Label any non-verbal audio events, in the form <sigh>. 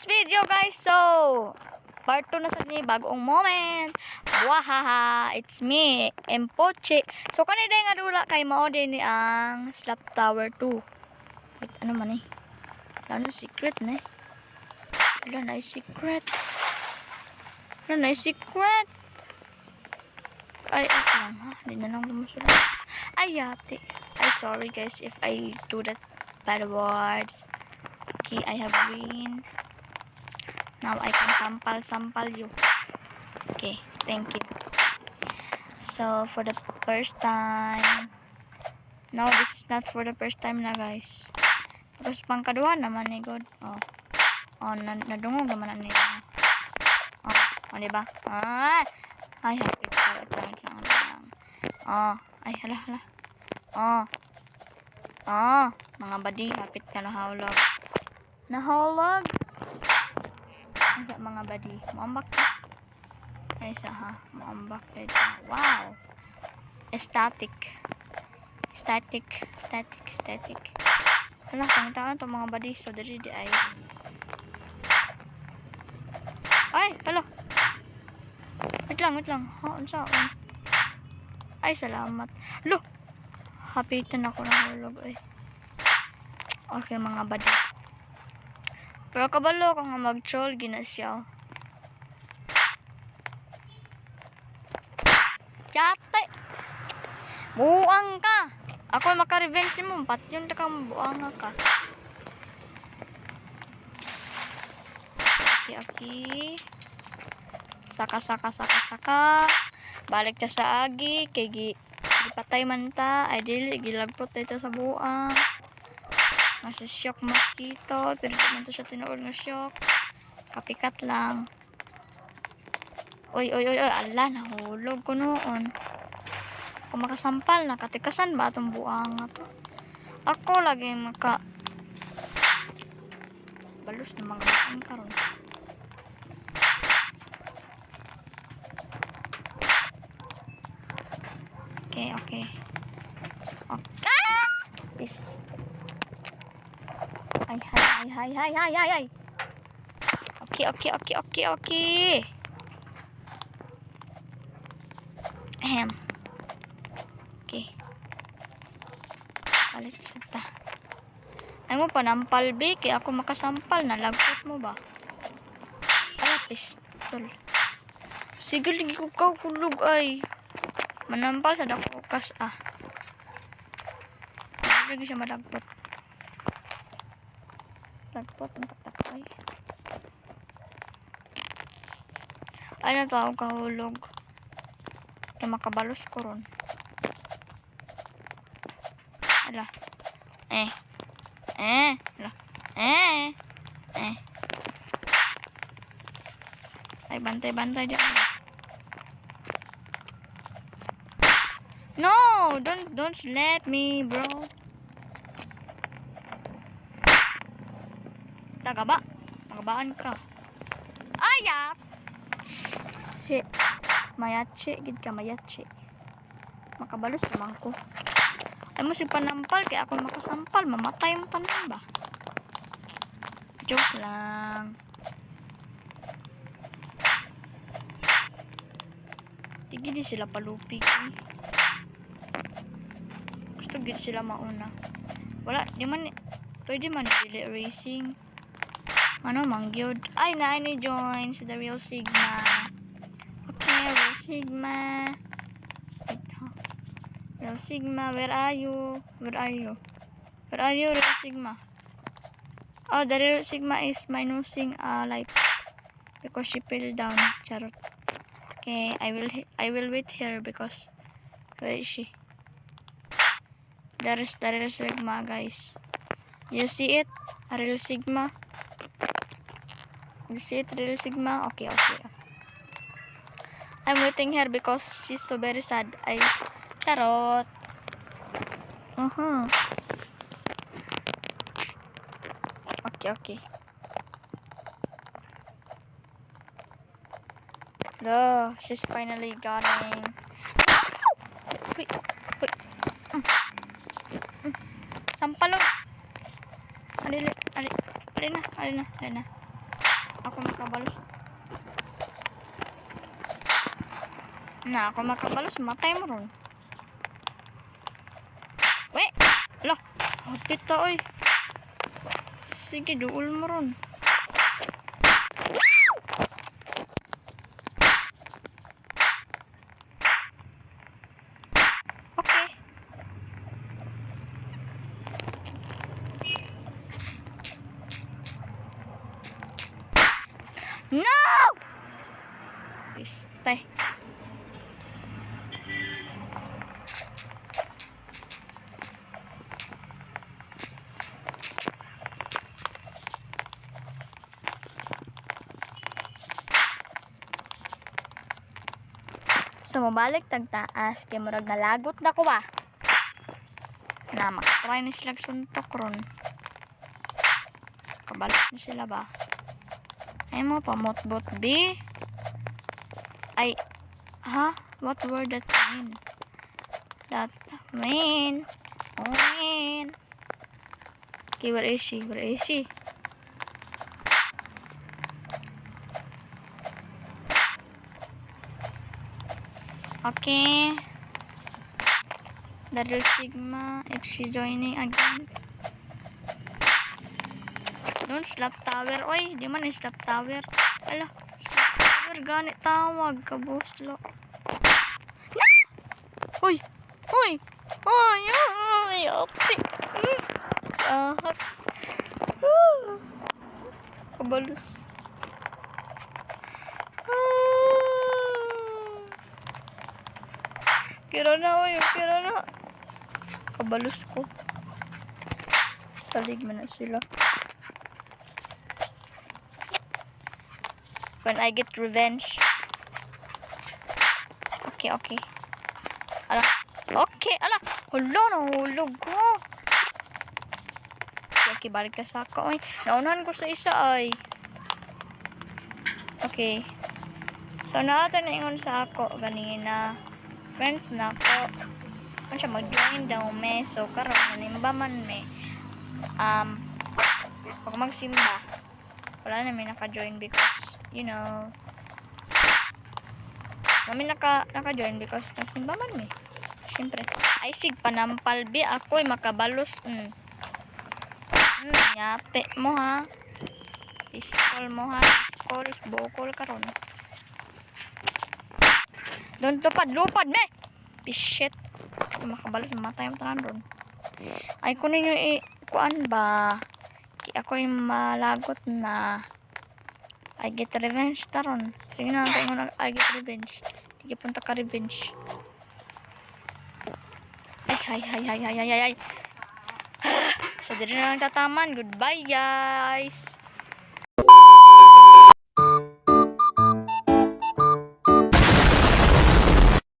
next video guys. So, part 2 na sa ni bagong moment. Wahaha, it's me, Empoche. So, kanina nga dula kay mao din ang Slap Tower 2. Wait, ano man eh? Ano secret na eh? Wala na secret. Wala na secret. Ay, ay lang ha. Hindi na lang bumusulat. Ay, yate. Ay, sorry guys if I do that bad words. Okay, I have green. Now I can sampal sampal you. Okay, thank you. So for the first time. No, this is not for the first time na guys. Tapos pang kadua naman ni God. Oh. Oh, na nadungog naman na nila. Oh, oh, diba? Ah! Ay, pa. Wait lang, wait lang, wait lang. Oh, ay, hala, hala. Oh. Oh, mga badi, hapit ka nahawlog. Nahawlog? Ay, sa mga badi. Maambak ka. Sa ha. Maambak ka. Wow. Static. Static. Static. Static. Hala, pangita ka itong mga badi. So, dari di ay. Ay, hala. Wait lang, wait lang. Ha, ano sa Ay, salamat. Lo, hapitan ako ng hulog ay. Okay mga badi. Pero kabalo ko nga mag-troll ginasyaw. Yate! Buang ka! Ako maka-revenge mo. Pat yun ka buang ka. Okay, okay. Saka, saka, saka, saka. Balik ta sa agi. Kay gi Ipatay man ta. Ay, dili. Gilagpot dito sa buang. Nasa shock mosquito. Pero di man to siya tinuol nga shock. Kapikat lang. Uy, uy, uy, uy. Ala, nahulog ko noon. Kung makasampal na, katikasan ba itong buang to? Ako lagi maka... Balos na mga buang karon. Okay, okay. Okay. Ah! Peace. Ay, hay, hay, hay, hay, hay, hay, hay. Okay, okay, okay, okay, okay. Ahem. Okay. Balik sa ta. Ay mo panampal, be. Kaya ako makasampal. Nalagpot mo ba? Ay, pistol. Sige, lagi ko kakulog ay. Manampal sa dako kas ah. Lagi siya malagpot. Lagpot ang patakay. Ay na tao kahulog. Kaya makabalos ko ron. Ala. Eh. Eh. Ala. Eh. Eh. Ay, bantay-bantay dyan. No! Don't, don't let me, bro. Tagaba. Magabaan ka. Ayap! Shit. Mayache. Gid ka, mayache. Makabalos naman ko. Ay mo si panampal. Kaya ako makasampal. Mamatay mo panan ba? Joke lang. Tigil di sila palupig. Eh. Gusto gid sila mauna. Wala, di man, pwede man dili racing. Ano, mangyod. Ay, na, ni join si The Real Sigma. Okay, Real Sigma. Real Sigma, where are you? Where are you? Where are you, Real Sigma? Oh, the Real Sigma is minusing uh, life. Because she fell down. Charot. Okay, I will I will wait here because where is she? There is the real sigma, guys. You see it? A real sigma. See it, real sigma? Okay, okay. I'm waiting here because she's so very sad. I charot. Uh huh. Okay, okay. No, she's finally getting. Wait, wait. Mm. Mm. Sampalog. Ali, ali, ali na, ali na, ali na. Ako makabalos. Na, ako makabalos. Matay mo ron. We! Ala! Hapit oy. Sige, duol mo ron. Okay. No! Piste. So, mabalik tag taas. Kaya murag nalagot na ko ba? Na, makatry na sila suntok ron. Kabalik na sila ba? Ay mo, pamot-bot B. Ay, ha? What word that mean? That mean? Oh, mean. Okay, where is she? Where is she? Okay. Double Sigma, if she joining again. Doon, slap tower. Oy, di man yung slap tower. Ala, slap tower. Ganit tawag. Kabuslo. Na! Uy! Uy! Uy! Uy! Opti! Ahak. Ah. Kabalus. Kira na, uy. Kira na. Kabalus ko. Salig mo na sila. When I get revenge. Okay, okay. Ala. Okay, ala. Hulo, nahulog ko. Okay, okay, balik ka sa ako. Ay, naunahan ko sa isa ay. Okay. So, naata na ingon sa ako ganina. Friends na ako. Kung siya mag-join daw me. So, karon nanimba man me. Um, pag magsimba, wala na may naka-join because, you know, Mami naka, naka-join because nagsimba man me. Siyempre. Ay, sig, panampal bi. Ako'y makabalos. Mm. Mm, nyate mo ha. Iskol mo ha. Iskol, isbokol ka ron. Doon tupad, lupad me. Pishit. Makabalos, matay ang tanan ron. Ay, kunin nyo i... Kuan ba? Ki- Ako'y malagot na. I get revenge taron. Sige na, tayo na I get revenge. Sige, punta ka revenge. Ay, ay, ay, ay, ay, ay, ay, ay. <sighs> So, dito na lang tataman. Goodbye, guys.